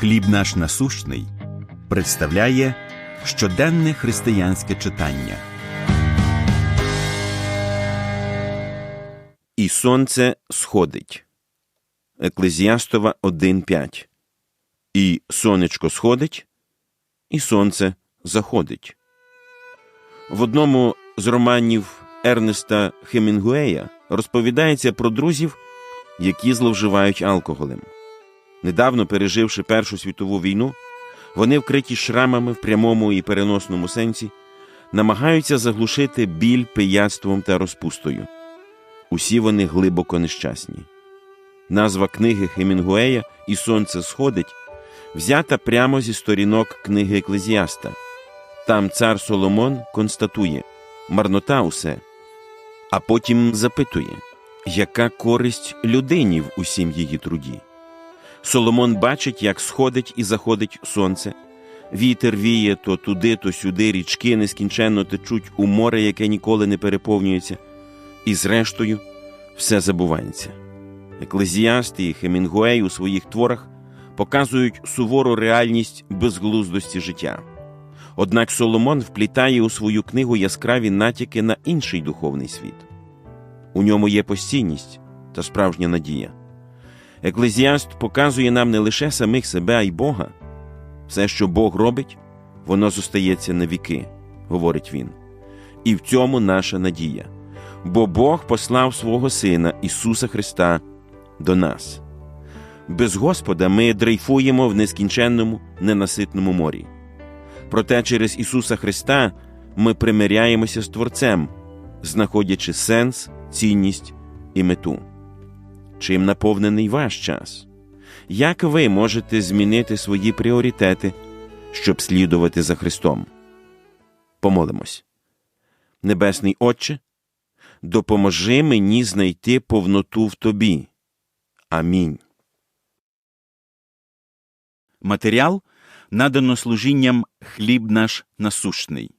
Хліб наш насущний представляє щоденне християнське читання. І сонце сходить. Еклезіастова 1.5. І сонечко сходить, і сонце заходить. В одному з романів Ернеста Хемінгуея розповідається про друзів, які зловживають алкоголем. Недавно переживши Першу світову війну, вони, вкриті шрамами в прямому і переносному сенсі, намагаються заглушити біль пияцтвом та розпустою. Усі вони глибоко нещасні. Назва книги Хемінгуея І сонце сходить взята прямо зі сторінок книги Еклезіаста. Там цар Соломон констатує марнота усе, а потім запитує, яка користь людині в усім її труді. Соломон бачить, як сходить і заходить сонце. Вітер віє то туди, то сюди, річки нескінченно течуть у море, яке ніколи не переповнюється, і зрештою все забувається. Еклезіаст і Хемінгуей у своїх творах показують сувору реальність безглуздості життя. Однак Соломон вплітає у свою книгу яскраві натяки на інший духовний світ. У ньому є постійність та справжня надія. Еклезіаст показує нам не лише самих себе, а й Бога. Все, що Бог робить, воно зостається на віки, говорить він. І в цьому наша надія. Бо Бог послав свого Сина Ісуса Христа до нас. Без Господа ми дрейфуємо в нескінченному, ненаситному морі. Проте через Ісуса Христа ми примиряємося з Творцем, знаходячи сенс, цінність і мету. Чим наповнений ваш час? Як ви можете змінити свої пріоритети, щоб слідувати за Христом? Помолимось. Небесний Отче, допоможи мені знайти повноту в Тобі. Амінь. Матеріал надано служінням Хліб наш насущний.